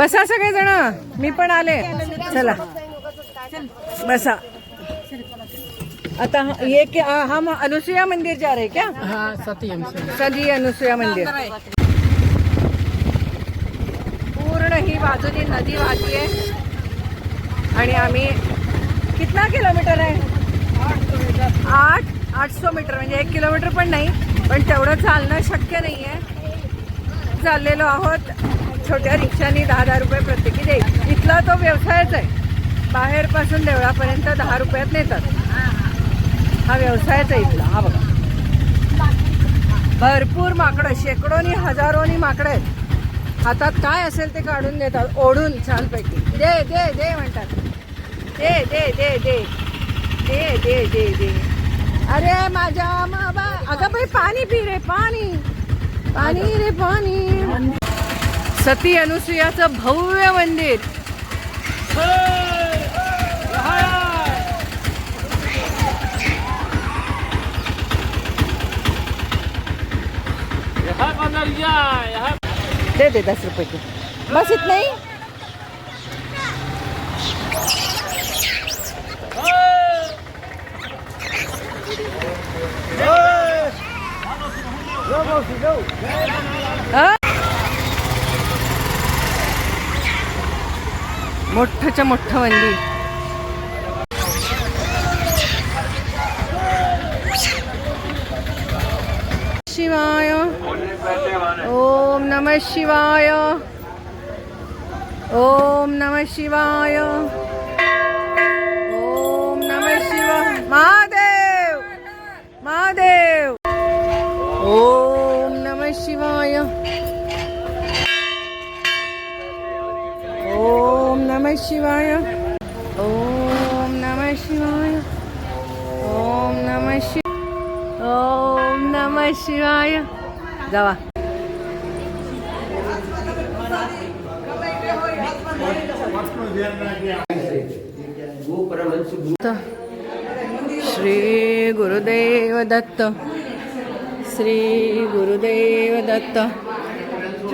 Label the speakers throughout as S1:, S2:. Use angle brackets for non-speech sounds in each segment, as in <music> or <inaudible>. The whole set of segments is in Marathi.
S1: बसा सगळे जण मी पण आले. चला. बसा. आता हा- ये क्या हम अनुसुया मंदिर जा रहे क्या?
S2: हाँ से
S1: सदी अनुसुया मंदिर. पूर्ण ही बाजूनी नदी वाहतीये. आणि आम्ही कितना किलोमीटर आहे? आठ आठशे मीटर. म्हणजे एक किलोमीटर पण नाही पण तेवढं चालणं शक्य नाही आहे चाललेलो आहोत. छोट्या रिक्षानी दहा दहा रुपये प्रत्येकी देईल इथला तो व्यवसायच आहे. बाहेरपासून देवळापर्यंत दहा रुपयात नेतात. हा व्यवसायच आहे इथला. हा बघा. भरपूर माकडं शेकडोनी हजारोनी माकडं आहेत. हातात काय असेल ते काढून देतात ओढून छानपैकी. दे दे दे म्हणतात. दे दे दे दे. दे दे दे दे. अरे माझ्या माबा अगं बाई पाणी पी रे पाणी. पाणी रे पाणी सती अनुसुयाचं भव्य मंदिर. दे दे दस रुपये की। बस इतना ही हा? मोठंच्या मोठं मंदिर शिवाय ओम नमः शिवाय ओम नमः शिवाय ओम नमः शिवाय महादेव शिवाय ओम नमः शिवाय ओम नमः शिवाय ओम नमः शिवाय जावा श्री गुरुदेव दत्त श्री गुरुदेव दत्त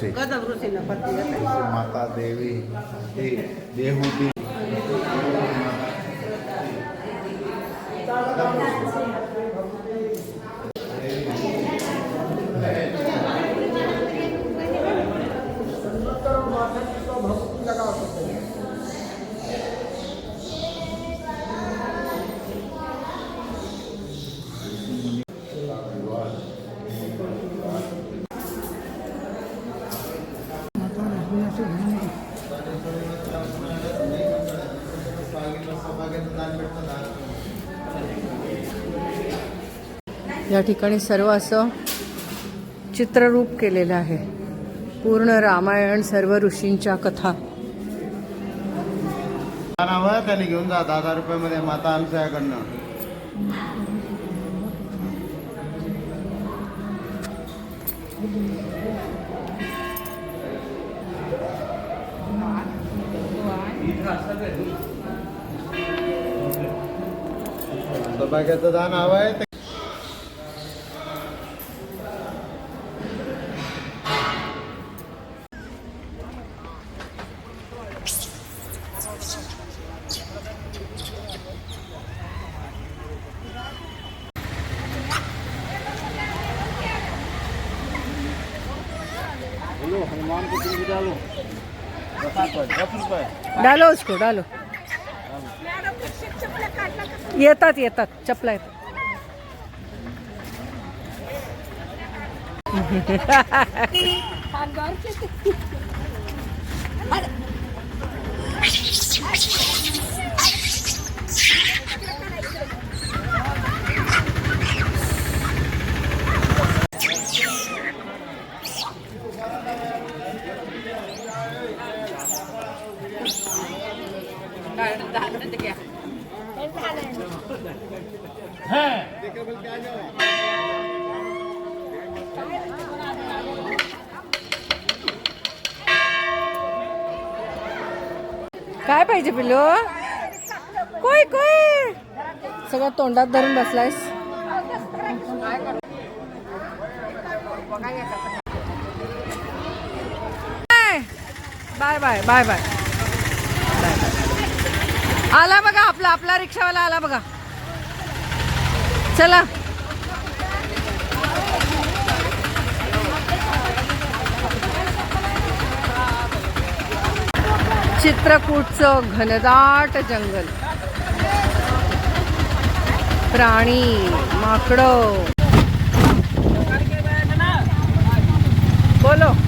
S1: કદમ ઋષિના પતિ
S3: હતા. માતા દેવી દેહુતી
S1: या ठिकाणी सर्व असं चित्ररूप केलेलं आहे. पूर्ण रामायण सर्व ऋषींच्या कथा.
S3: नावं त्याने घेऊन जा दहा दहा रुपयामध्ये माता अनुसयाकडनं सौभाग्याचं दान हवं आहे ते-
S1: डालो उसको डालो येतात येतात. चपला येतात <laughs> <laughs> काय पाहिजे पिलो कोय कोय सगळं तोंडात धरून बसलायस. Bye bye bye bye. आला बघा आपला आपला रिक्षावाला आला बघा. चला. चित्रकूटचं घनदाट जंगल. प्राणी माकडं. बोलो.